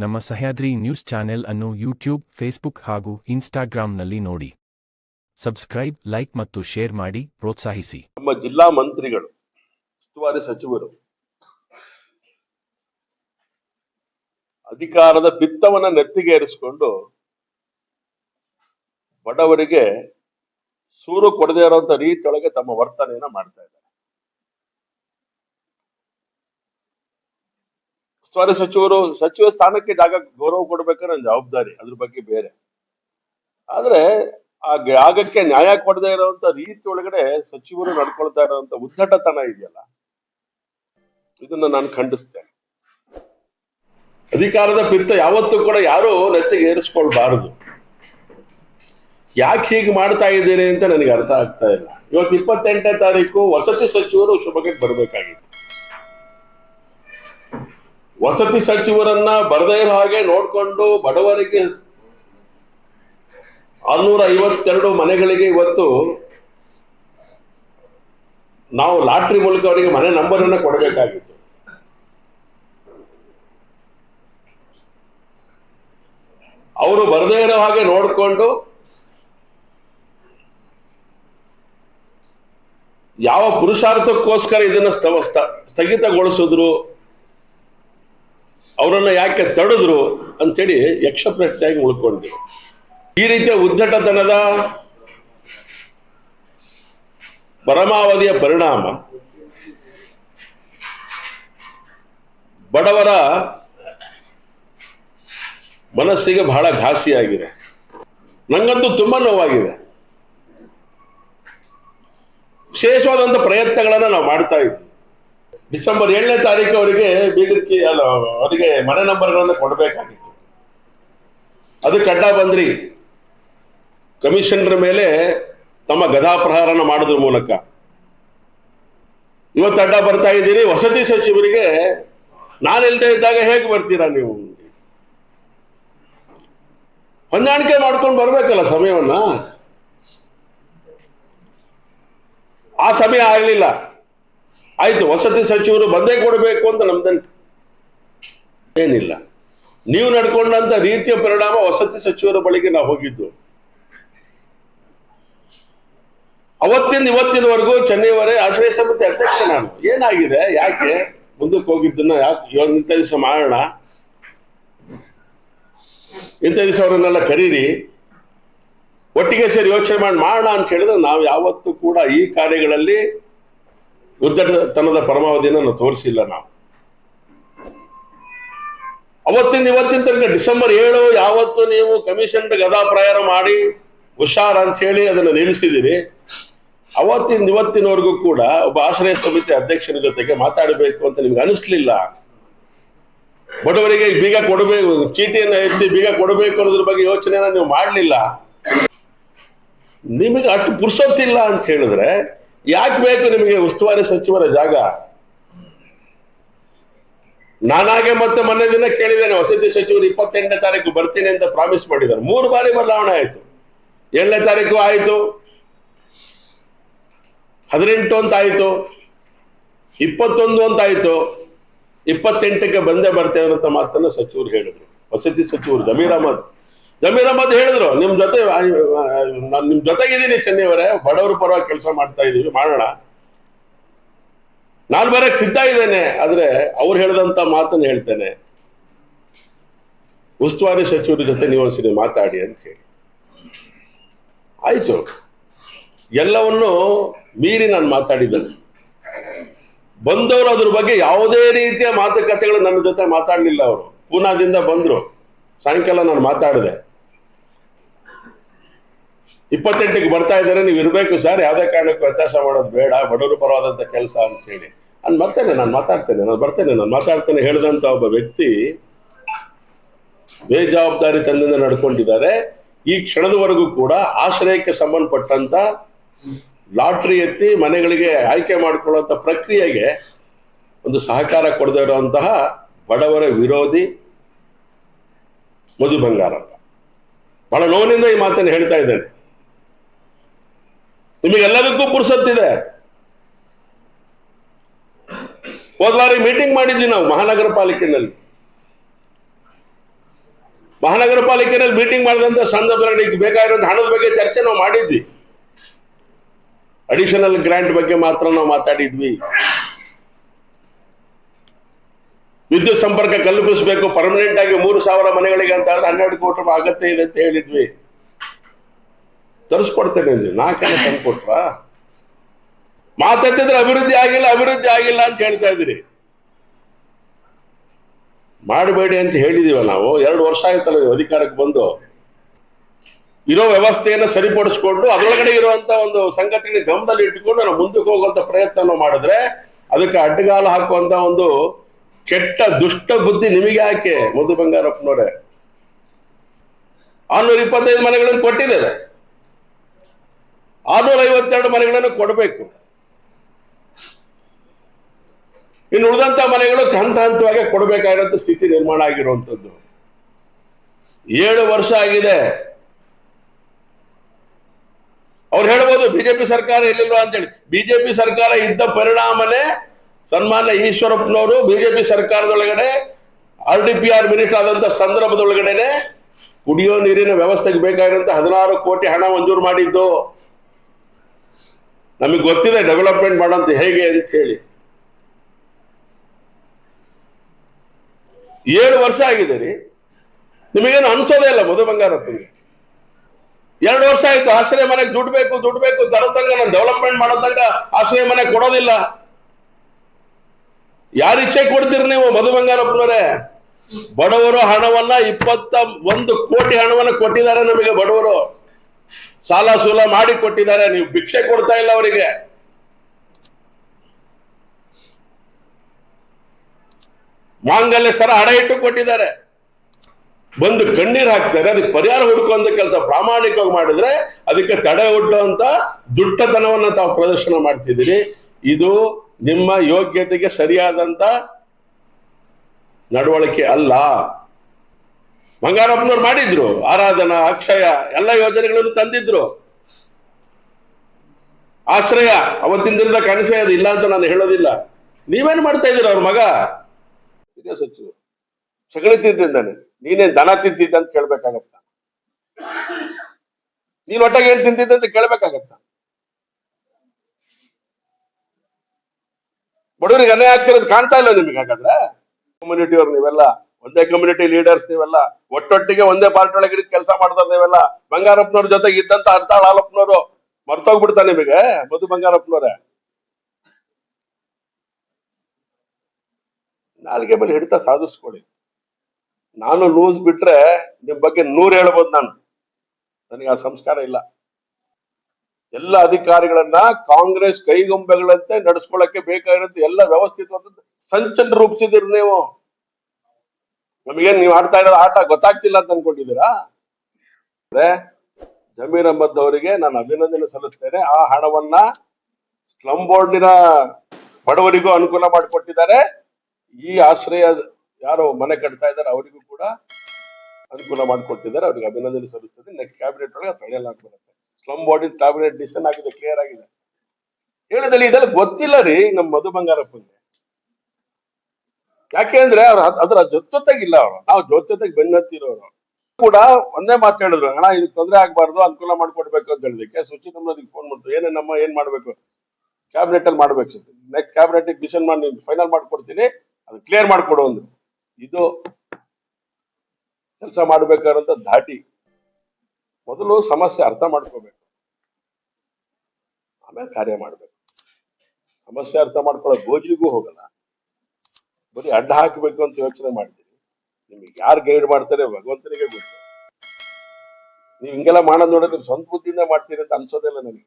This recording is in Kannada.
ನಮ್ಮ ಸಹ್ಯಾದ್ರಿ ನ್ಯೂಸ್ ಚಾನೆಲ್ ಅನ್ನು ಯೂಟ್ಯೂಬ್, ಫೇಸ್ಬುಕ್ ಹಾಗೂ ಇನ್ಸ್ಟಾಗ್ರಾಂನಲ್ಲಿ ನೋಡಿ. ಸಬ್ಸ್ಕ್ರೈಬ್, ಲೈಕ್ ಮತ್ತು ಶೇರ್ ಮಾಡಿ, ಪ್ರೋತ್ಸಾಹಿಸಿ. ನಮ್ಮ ಜಿಲ್ಲಾ ಮಂತ್ರಿಗಳು, ಉಸ್ತುವಾರಿ ಸಚಿವರು, ಅಧಿಕಾರದ ಪಿತ್ತವನ್ನ ನೆತ್ತಿಗೇರಿಸಿಕೊಂಡು ಬಡವರಿಗೆ ಸೂರು ಕೊಡದೇ ಇರುವಂತ ರೀತಿಯೊಳಗೆ ತಮ್ಮ ವರ್ತನೆಯನ್ನ ಮಾಡ್ತಾ ಇದ್ದಾರೆ. ಉಸ್ತುವಾರಿ ಸಚಿವರು, ಸಚಿವ ಸ್ಥಾನಕ್ಕೆ ಜಾಗ ಗೌರವ ಕೊಡ್ಬೇಕಾದ್ರೆ ಜವಾಬ್ದಾರಿ, ಅದ್ರ ಬಗ್ಗೆ ಬೇರೆ. ಆದ್ರೆ ಆ ಜಾಗಕ್ಕೆ ನ್ಯಾಯ ಕೊಡದೇ ಇರುವಂತ ರೀತಿ ಒಳಗಡೆ ಸಚಿವರು ನಡ್ಕೊಳ್ತಾ ಇರುವಂತ ಉದ್ದಟತನ ಇದೆಯಲ್ಲ, ಇದನ್ನ ನಾನು ಖಂಡಿಸ್ತೇನೆ. ಅಧಿಕಾರದ ಪಿತ್ತ ಯಾವತ್ತೂ ಕೂಡ ಯಾರು ನೆತ್ತಿಗೆ ಏರಿಸ್ಕೊಳ್ಬಾರದು. ಯಾಕೆ ಹೀಗೆ ಮಾಡ್ತಾ ಇದ್ದೀರಿ ಅಂತ ನನಗೆ ಅರ್ಥ ಆಗ್ತಾ ಇಲ್ಲ. ಇವತ್ತು ಇಪ್ಪತ್ತೆಂಟನೇ ತಾರೀಕು, ವಸತಿ ಸಚಿವರು ಶುಭಕ್ಕೆ ಬರಬೇಕಾಗಿತ್ತು. ವಸತಿ ಸಚಿವರನ್ನ ಬರದೇ ಇರೋ ಹಾಗೆ ನೋಡ್ಕೊಂಡು ಬಡವರಿಗೆ ಆರ್ನೂರ ಐವತ್ತೆರಡು ಮನೆಗಳಿಗೆ ಇವತ್ತು ನಾವು ಲಾಟ್ರಿ ಮೂಲಕ ಅವರಿಗೆ ಮನೆ ನಂಬರ್ ಅನ್ನ ಕೊಡಬೇಕಾಗಿತ್ತು. ಅವರು ಬರದೇ ಇರೋ ಹಾಗೆ ನೋಡಿಕೊಂಡು ಯಾವ ಪುರುಷಾರ್ಥಕ್ಕೋಸ್ಕರ ಇದನ್ನ ಸ್ಥ- ಸ್ಥ- ಸ್ಥಗಿತಗೊಳಿಸಿದ್ರು ಅವರನ್ನ ಯಾಕೆ ತಡೆದ್ರು ಅಂತೇಳಿ ಯಕ್ಷ ಪ್ರಶ್ನೆಯಾಗಿ ಉಳ್ಕೊಂಡಿದ್ರು ಈ ರೀತಿಯ ಉದ್ದಟತನದ ಪರಮಾವಧಿಯ ಪರಿಣಾಮ ಬಡವರ ಮನಸ್ಸಿಗೆ ಬಹಳ ಘಾಸಿಯಾಗಿದೆ. ನಂಗಂತೂ ತುಂಬಾ ನೋವಾಗಿದೆ. ವಿಶೇಷವಾದಂಥ ಪ್ರಯತ್ನಗಳನ್ನು ನಾವು ಮಾಡ್ತಾ ಇದ್ವಿ. ಡಿಸೆಂಬರ್ ಏಳನೇ ತಾರೀಕು ಅವರಿಗೆ ಬೀಗರ್ಕಿ ಅಲ್ಲ, ಅವರಿಗೆ ಮನೆ ನಂಬರ್ಗಳನ್ನು ಕೊಡಬೇಕಾಗಿತ್ತು. ಅದು ಅಡ್ಡ ಬಂದ್ರಿ. ಕಮಿಷನರ್ ಮೇಲೆ ತಮ್ಮ ಗದಾಪ್ರಹಾರನ ಮಾಡೋದ್ರ ಮೂಲಕ. ಇವತ್ತು ಅಡ್ಡ ಬರ್ತಾ ಇದ್ದೀರಿ. ವಸತಿ ಸಚಿವರಿಗೆ ನಾನು ಇಲ್ದೇ ಇದ್ದಾಗ ಹೇಗೆ ಬರ್ತೀರಾ ನೀವು? ಹೊಂದಾಣಿಕೆ ಮಾಡ್ಕೊಂಡು ಬರಬೇಕಲ್ಲ ಸಮಯವನ್ನ? ಆ ಸಮಯ ಆಗಲಿಲ್ಲ. ಆಯ್ತು, ವಸತಿ ಸಚಿವರು ಬಂದೇ ಕೊಡಬೇಕು ಅಂತ ನಮ್ದಂತ. ಏನಿಲ್ಲ. ನೀವು ನಡ್ಕೊಂಡಂತ ರೀತಿಯ ಪರಿಣಾಮ ವಸತಿ ಸಚಿವರ ಬಳಿಗೆ ನಾವು ಹೋಗಿದ್ದು. ಅವತ್ತಿಂದ ಇವತ್ತಿನವರೆಗೂ ಚೆನ್ನೈವರೆ ಆಶ್ರಯ ಸಮಿತಿ ಅಧ್ಯಕ್ಷ ನಾನು. ಏನಾಗಿದೆ? ಯಾಕೆ? ಮುಂದಕ್ಕೆ ಹೋಗಿದ್ದನ್ನ ಯಾಕೆ ಇವಾಗ ಇಂಥ ದಿವಸ ಮಾಡೋಣ? ಇಂಥ ದಿವಸ ಅವರನ್ನೆಲ್ಲ ಕರೀರಿ. ಒಟ್ಟಿಗೆ ಸೇರಿ ಯೋಚನೆ ಮಾಡಿ ಮಾಡೋಣ ಅಂತ ಹೇಳಿದ್ರೆ ನಾವು ಯಾವತ್ತೂ ಕೂಡ ಈ ಕಾರ್ಯಗಳಲ್ಲಿ ಉದ್ದಟತನದ ಪರಮಾವಧಿಯನ್ನು ನಾವು ತೋರಿಸಿಲ್ಲ ನಾವು. ಅವತ್ತಿಂದ ಇವತ್ತಿನ ತನಕ ಡಿಸೆಂಬರ್ ಏಳು ಯಾವತ್ತು ನೀವು ಕಮಿಷನ್ ಗದಾಪ್ರಾಯಾರ ಮಾಡಿ ಹುಷಾರ್ ಅಂತ ಹೇಳಿ ಅದನ್ನು ನಿಲ್ಲಿಸಿದಿರಿ. ಅವತ್ತಿಂದ ಇವತ್ತಿನವರೆಗೂ ಕೂಡ ಒಬ್ಬ ಆಶ್ರಯ ಸಮಿತಿ ಅಧ್ಯಕ್ಷರ ಜೊತೆಗೆ ಮಾತಾಡಬೇಕು ಅಂತ ನಿಮ್ಗೆ ಅನಿಸ್ಲಿಲ್ಲ. ಬಡವರಿಗೆ ಬೀಗ ಕೊಡಬೇಕು, ಚೀಟಿಯನ್ನು ಎತ್ತಿ ಬೀಗ ಕೊಡಬೇಕು ಅನ್ನೋದ್ರ ಬಗ್ಗೆ ಯೋಚನೆಯನ್ನ ನೀವು ಮಾಡಲಿಲ್ಲ. ನಿಮಗೆ ಅಷ್ಟು ಪುರ್ಸೊತ್ತಿಲ್ಲ ಅಂತ ಹೇಳಿದ್ರೆ ಯಾಕೆ ಬೇಕು ನಿಮಗೆ ಉಸ್ತುವಾರಿ ಸಚಿವರ ಜಾಗ? ನಾನಾಗೆ ಮತ್ತೆ ಮೊನ್ನೆ ದಿನ ಕೇಳಿದ್ದೇನೆ, ವಸತಿ ಸಚಿವರು ಇಪ್ಪತ್ತೆಂಟನೇ ತಾರೀಕು ಬರ್ತೀನಿ ಅಂತ ಪ್ರಾಮಿಸ್ ಮಾಡಿದ್ದಾರೆ. ಮೂರು ಬಾರಿ ಬದಲಾವಣೆ ಆಯ್ತು. ಏಳನೇ ತಾರೀಕು ಆಯ್ತು. ಹದಿನೆಂಟು ಅಂತ ಆಯ್ತು. ಇಪ್ಪತ್ತೊಂದು ಅಂತ ಆಯಿತು. ಇಪ್ಪತ್ತೆಂಟಕ್ಕೆ ಬಂದೇ ಬರ್ತೇವೆ ಅಂತ ಮಾತನ್ನ ಸಚಿವರು ಹೇಳಿದ್ರು. ವಸತಿ ಸಚಿವರು ಜಮೀರ್ ಅಹಮದ್. ಜಮೀರ್ ಅಹಮದ್ ಹೇಳಿದ್ರು, ನಿಮ್ ಜೊತೆ ನಾನು ನಿಮ್ ಜೊತೆಗಿದ್ದೀನಿ ಚೆನ್ನೈವರೇ ಬಡವರ ಪರವಾಗಿ ಕೆಲಸ ಮಾಡ್ತಾ ಇದೀವಿ, ಮಾಡೋಣ. ನಾನು ಬರಕ್ ಸಿದ್ಧ ಇದ್ದೇನೆ, ಆದ್ರೆ ಅವ್ರು ಹೇಳಿದಂತ ಮಾತನ್ನು ಹೇಳ್ತೇನೆ. ಉಸ್ತುವಾರಿ ಸಚಿವರ ಜೊತೆ ನೀವು ಒಂದ್ಸರಿ ಮಾತಾಡಿ ಅಂತ ಹೇಳಿ. ಆಯ್ತು. ಎಲ್ಲವನ್ನು ಮೀರಿ ನಾನು ಮಾತಾಡಿದ್ದೇನೆ. ಬಂದವರು ಅದ್ರ ಬಗ್ಗೆ ಯಾವುದೇ ರೀತಿಯ ಮಾತುಕತೆಗಳು ನನ್ನ ಜೊತೆ ಮಾತಾಡಲಿಲ್ಲ ಅವರು. ಪೂನಾದಿಂದ ಬಂದ್ರು. ಸಾಯಂಕಾಲ ನಾನು ಮಾತಾಡಿದೆ. ಇಪ್ಪತ್ತೆಂಟಿಗೆ ಬರ್ತಾ ಇದ್ದಾರೆ, ನೀವು ಇರಬೇಕು ಸರ್. ಯಾವುದೇ ಕಾರಣಕ್ಕೂ ವ್ಯತ್ಯಾಸ ಮಾಡೋದು ಬೇಡ. ಬಡವರು ಪರವಾದಂಥ ಕೆಲಸ ಅಂತ ಹೇಳಿ ನಾನು ಬರ್ತೇನೆ ನಾನು ಮಾತಾಡ್ತೇನೆ, ನಾನು ಬರ್ತೇನೆ, ನಾನು ಮಾತಾಡ್ತೇನೆ ಹೇಳಿದಂತ ಒಬ್ಬ ವ್ಯಕ್ತಿ ಬೇಜವಾಬ್ದಾರಿ ತಂದಿಂದ ನಡ್ಕೊಂಡಿದ್ದಾರೆ. ಈ ಕ್ಷಣದವರೆಗೂ ಕೂಡ ಆಶ್ರಯಕ್ಕೆ ಸಂಬಂಧಪಟ್ಟಂತ ಲಾಟ್ರಿ ಎತ್ತಿ ಮನೆಗಳಿಗೆ ಆಯ್ಕೆ ಮಾಡಿಕೊಳ್ಳುವಂಥ ಪ್ರಕ್ರಿಯೆಗೆ ಒಂದು ಸಹಕಾರ ಕೊಡದೇ ಇರುವಂತಹ ಬಡವರ ವಿರೋಧಿ ಮಧು ಬಂಗಾರ ಅಂತ ಬಹಳ ನೋವಿನಿಂದ ಈ ಮಾತನ್ನು ಹೇಳ್ತಾ ಇದ್ದೇನೆ. ನಿಮಗೆಲ್ಲದಕ್ಕೂ ಪುರ್ಸತ್ತಿದೆ ಹೋದ ಬಾರಿ ಮೀಟಿಂಗ್ ಮಾಡಿದ್ವಿ ನಾವು ಮಹಾನಗರ ಪಾಲಿಕೆನಲ್ಲಿ. ಮಹಾನಗರ ಪಾಲಿಕೆನಲ್ಲಿ ಮೀಟಿಂಗ್ ಮಾಡಿದಂತ ಸಂದರ್ಭದಲ್ಲಿ ಈಗ ಬೇಕಾಗಿರೋದು ಹಣದ ಬಗ್ಗೆ ಚರ್ಚೆ ನಾವು ಮಾಡಿದ್ವಿ. ಅಡಿಷನಲ್ ಗ್ರಾಂಟ್ ಬಗ್ಗೆ ಮಾತ್ರ ನಾವು ಮಾತಾಡಿದ್ವಿ. ವಿದ್ಯುತ್ ಸಂಪರ್ಕ ಕಲ್ಪಿಸಬೇಕು ಪರ್ಮನೆಂಟ್ ಆಗಿ ಮೂರು ಸಾವಿರ ಮನೆಗಳಿಗೆ ಅಂತ ಹನ್ನೆರಡು ಕೋಟಿ ಅಗತ್ಯ ಇದೆ ಅಂತ ಹೇಳಿದ್ವಿ. ತರಿಸ್ಕೊಡ್ತೇನೆ ಅಂದ್ವಿ. ನಾಲ್ಕನೇ ತಂದು ಕೊಟ್ರ? ಮಾತಾಡ್ತಿದ್ರೆ ಅಭಿವೃದ್ಧಿ ಆಗಿಲ್ಲ ಅಭಿವೃದ್ಧಿ ಆಗಿಲ್ಲ ಅಂತ ಹೇಳ್ತಾ ಇದ್ರಿ ಮಾಡಬೇಡಿ ಅಂತ ಹೇಳಿದೀವ ನಾವು. ಎರಡು ವರ್ಷ ಆಯ್ತಲ್ಲ ಅಧಿಕಾರಕ್ಕೆ ಬಂದು. ಇರೋ ವ್ಯವಸ್ಥೆಯನ್ನು ಸರಿಪಡಿಸ್ಕೊಂಡು ಅದರೊಳಗಡೆ ಇರುವಂತ ಒಂದು ಸಂಗತಿನ ಗಮನದಲ್ಲಿ ಇಟ್ಟುಕೊಂಡು ನಾವು ಮುಂದಕ್ಕೆ ಹೋಗುವಂತ ಪ್ರಯತ್ನ ಮಾಡಿದ್ರೆ ಅದಕ್ಕೆ ಅಡ್ಡಗಾಲ ಹಾಕುವಂತ ಒಂದು ಕೆಟ್ಟ ದುಷ್ಟ ಬುದ್ಧಿ ನಿಮಗೆ ಯಾಕೆ, ಮಧು ಬಂಗಾರಪ್ಪನವರೇ? ಆರ್ನೂರ ಇಪ್ಪತ್ತೈದು ಮನೆಗಳನ್ನು ಕೊಟ್ಟಿದ್ದಾರೆ. ಆರ್ನೂರ ಐವತ್ತೆರಡು ಮನೆಗಳನ್ನು ಕೊಡಬೇಕು. ಇನ್ನು ಉಳಿದಂತ ಮನೆಗಳು ಹಂತ ಹಂತವಾಗಿ ಕೊಡಬೇಕಾಗಿರೋ ಸ್ಥಿತಿ ನಿರ್ಮಾಣ ಆಗಿರುವಂಥದ್ದು ಏಳು ವರ್ಷ ಆಗಿದೆ. ಅವ್ರು ಹೇಳ್ಬೋದು, ಬಿಜೆಪಿ ಸರ್ಕಾರ ಎಲ್ಲಿಲ್ವಾ ಅಂತೇಳಿ. ಬಿಜೆಪಿ ಸರ್ಕಾರ ಇದ್ದ ಪರಿಣಾಮನೇ ಸನ್ಮಾನ್ಯ ಈಶ್ವರಪ್ಪನವರು BJP ಸರ್ಕಾರದೊಳಗಡೆ, R D P R minister ಆದಂತ ಸಂದರ್ಭದೊಳಗಡೆನೆ ಕುಡಿಯೋ ನೀರಿನ ವ್ಯವಸ್ಥೆಗೆ ಬೇಕಾಗಿರುವಂತ ಹದಿನಾರು ಕೋಟಿ ಹಣ ಮಂಜೂರು ಮಾಡಿದ್ದು. ನಮಗೆ ಗೊತ್ತಿದೆ ಡೆವಲಪ್ಮೆಂಟ್ ಮಾಡೋಂತ ಹೇಗೆ ಅಂತ ಹೇಳಿ. ಏಳು ವರ್ಷ ಆಗಿದೆ ರೀ. ನಿಮಗೇನು ಅನ್ಸೋದೇ ಇಲ್ಲ ಮಧು ಬಂಗಾರಪ್ಪನಿಗೆ. ಎರಡು ವರ್ಷ ಆಯ್ತು, ಆಶ್ರಯ ಮನೆಗೆ ದುಡ್ಡು ಬೇಕು ದುಡ್ಡು ಬೇಕು ತರೋ ತನಕ ನಾನು ಡೆವಲಪ್ಮೆಂಟ್ ಮಾಡೋ ತನಕ ಆಶ್ರಯ ಮನೆ ಕೊಡೋದಿಲ್ಲ. ಯಾರ ಇಚ್ಛೆ ಕೊಡ್ತೀರಿ ನೀವು ಮಧು ಬಂಗಾರಪ್ಪನವರೇ ಬಡವರು ಹಣವನ್ನ ಇಪ್ಪತ್ತ ಒಂದು ಕೋಟಿ ಹಣವನ್ನ ಕೊಟ್ಟಿದ್ದಾರೆ ನಮಗೆ ಬಡವರು. ಸಾಲ ಸೂಲ ಮಾಡಿ ಕೊಟ್ಟಿದ್ದಾರೆ, ನೀವು ಭಿಕ್ಷೆ ಕೊಡ್ತಾ ಇಲ್ಲ ಅವರಿಗೆ. ಮಾಂಗಲ್ಯ ಸರ ಹಡ ಇಟ್ಟು ಕೊಟ್ಟಿದ್ದಾರೆ. ಬಂದು ಕಣ್ಣೀರ್ ಹಾಕ್ತಾರೆ, ಅದಕ್ಕೆ ಪರಿಹಾರ ಹುಡುಕುವಂತ ಕೆಲಸ ಪ್ರಾಮಾಣಿಕವಾಗಿ ಮಾಡಿದ್ರೆ ಅದಕ್ಕೆ ತಡೆ ಹುಟ್ಟುವಂತ ದುಷ್ಟತನವನ್ನ ತಾವು ಪ್ರದರ್ಶನ ಮಾಡ್ತಿದ್ದೀರಿ. ಇದು ನಿಮ್ಮ ಯೋಗ್ಯತೆಗೆ ಸರಿಯಾದಂತ ನಡವಳಿಕೆ ಅಲ್ಲ. ಬಂಗಾರಪ್ಪನವ್ರು ಮಾಡಿದ್ರು, ಆರಾಧನಾ, ಅಕ್ಷಯ, ಎಲ್ಲ ಯೋಜನೆಗಳನ್ನು ತಂದಿದ್ರು. ಆಶ್ರಯ, ಅವತ್ತಿನ ದಿನದ ಕನಸೇ ಅದು ಇಲ್ಲ ಅಂತ ನಾನು ಹೇಳೋದಿಲ್ಲ. ನೀವೇನ್ ಮಾಡ್ತಾ ಇದ್ದೀರ ಅವ್ರ ಮಗ? ಇದೇ ಸಚಿವ. ಸಗಣಿ ತಿಂತಿದ್ದಾನೆ. ನೀನೇನ್ ದನ ತಿಂತಿದ್ದ ಅಂತ ಕೇಳ್ಬೇಕಾಗತ್ತ ನೀನ್ ಒಟ್ಟಾಗ ಏನ್ ತಿಂತಿದ್ದ ಅಂತ ಕೇಳ್ಬೇಕಾಗತ್ತ? ಬಡವರಿಗೆ ಅನ್ಯಾಯ ಆಗ್ತಿರೋದು ಕಾಣ್ತಾ ಇಲ್ಲ ನಿಮಗೆ ಹಾಗಾದ್ರೆ? ಕಮ್ಯುನಿಟಿ ಅವ್ರು ನೀವೆಲ್ಲ ಒಂದೇ ಕಮ್ಯುನಿಟಿ ಲೀಡರ್ಸ್ ನೀವೆಲ್ಲ, ಒಟ್ಟೊಟ್ಟಿಗೆ ಒಂದೇ ಪಾರ್ಟಿ ಒಳಗೆ ಕೆಲಸ ಮಾಡ್ತಾರೆ ನೀವೆಲ್ಲ ಬಂಗಾರಪ್ಪನವ್ರ ಜೊತೆಗೆ ಇದ್ದಂತ ಅರ್ತಾಳ್ ಹಾಲಪ್ಪನವರು ಮರ್ತೋಗ್ಬಿಡ್ತಾರೆ ನಿಮಗೆ, ಮಧು ಬಂಗಾರಪ್ಪನವ್ರೆ. ನಾಲ್ಗೆ ಮೇಲೆ ಹಿಡಿತ ಸಾಧಿಸ್ಕೊಳ್ಳಿ. ನಾನು ಲೂಸ್ ಬಿಟ್ರೆ ನಿಮ್ ಬಗ್ಗೆ ನೂರ್ ಹೇಳ್ಬೋದು ನಾನು. ನನಗೆ ಆ ಸಂಸ್ಕಾರ ಇಲ್ಲ. ಎಲ್ಲ ಅಧಿಕಾರಿಗಳನ್ನ ಕಾಂಗ್ರೆಸ್ ಕೈಗೊಂಬೆಗಳಂತೆ ನಡೆಸ್ಕೊಳ್ಳಕ್ಕೆ ಬೇಕಾಗಿರೋದು ಎಲ್ಲ ವ್ಯವಸ್ಥಿತವಾದ ಸಂಚನ ರೂಪಿಸಿದಿರಿ ನೀವು. ನಮಗೇನ್ ನೀವು ಆಡ್ತಾ ಇರೋ ಆಟ ಗೊತ್ತಾಗ್ತಿಲ್ಲ ಅಂತ ಅನ್ಕೊಂಡಿದ್ದೀರಾ? ಜಮೀರ್ ಅಹಮದ್ ಅವರಿಗೆ ನಾನು ಅಭಿನಂದನೆ ಸಲ್ಲಿಸ್ತೇನೆ. ಆ ಹಣವನ್ನ ಸ್ಲಮ್ ಬೋರ್ಡಿನ ಬಡವರಿಗೂ ಅನುಕೂಲ ಮಾಡಿಕೊಟ್ಟಿದ್ದಾರೆ. ಈ ಆಶ್ರಯ ಯಾರು ಮನೆ ಕಟ್ತಾ ಇದ್ದಾರೆ, ಅವರಿಗೂ ಕೂಡ ಅನುಕೂಲ ಮಾಡಿಕೊಟ್ಟಿದ್ದಾರೆ. ಅವ್ರಿಗೆ ಅಭಿನಂದನೆ ಸಲ್ಲಿಸ್ತದೆ ನೆಕ್ಸ್ಟ್ ಕ್ಯಾಬಿನೆಟ್ ಒಳಗೆ ಫೈನಲ್ ಆಗ್ಬಿಡುತ್ತೆ ಸ್ಲಮ್ ಬೋರ್ಡ್ ಕ್ಯಾಬಿನೆಟ್ ಡಿಸಿಷನ್ ಆಗಿದೆ ಕ್ಲಿಯರ್ ಆಗಿದೆ. ಹೇಳಿದಲ್ಲಿ ಇದೆಲ್ಲ ಗೊತ್ತಿಲ್ಲ ರೀ ನಮ್ಮ ಮಧು ಬಂಗಾರಪ್ಪಂಗೆ. ಯಾಕೆ ಅಂದ್ರೆ ಅವ್ರ ಅದ್ರ ಜೊತೆಗಿಲ್ಲ ಅವರು. ನಾವು ಜೊತೆಗೆ ಬೆನ್ನತ್ತಿರೋರು. ಕೂಡ ಒಂದೇ ಮಾತು ಹೇಳಿದ್ರು, ಅಣ್ಣ, ಇದು ತೊಂದರೆ ಆಗ್ಬಾರ್ದು, ಅನುಕೂಲ ಮಾಡ್ಕೊಡ್ಬೇಕು ಅಂತ ಹೇಳಿದಕ್ಕೆ ಸುಚಿ ಅದಕ್ಕೆ ಫೋನ್ ಮಾಡಿದ್ರು. ಏನೇ ನಮ್ಮ ಏನ್ ಮಾಡ್ಬೇಕು? ಕ್ಯಾಬಿನೆಟ್ ಅಲ್ಲಿ ಮಾಡ್ಬೇಕು. ನೆಕ್ಸ್ಟ್ ಕ್ಯಾಬಿನೆಟ್ ಡಿಸಿಷನ್ ಮಾಡಿ ಫೈನಲ್ ಮಾಡ್ಕೊಡ್ತೀನಿ. ಅದು ಕ್ಲಿಯರ್ ಮಾಡ್ಕೊಡು ಅಂದ್ರು. ಇದು ಕೆಲಸ ಮಾಡ್ಬೇಕಾದಂತ ಧಾಟಿ. ಮೊದಲು ಸಮಸ್ಯೆ ಅರ್ಥ ಮಾಡ್ಕೋಬೇಕು. ಆಮೇಲೆ ಕಾರ್ಯ ಮಾಡ್ಬೇಕು. ಸಮಸ್ಯೆ ಅರ್ಥ ಮಾಡ್ಕೊಳ್ಳೋ ಗೋಜಿಗೂ ಹೋಗಲ್ಲ. ಬರೀ ಅಡ್ಡ ಹಾಕಬೇಕು ಅಂತ ಯೋಚನೆ ಮಾಡ್ತೀರಿ ನಿಮಗೆ ಯಾರು ಗೈಡ್ ಮಾಡ್ತಾರೆ ಭಗವಂತನಿಗೆ ಗೊತ್ತು. ನೀವು ಹಿಂಗೆಲ್ಲ ಮಾಡೋದ್ ನೋಡಿದ್ರೆ ಸ್ವಂತ ಬುದ್ಧಿಯಿಂದ ಮಾಡ್ತೀರಿ ಅಂತ ಅನ್ಸೋದಿಲ್ಲ ನನಗೆ.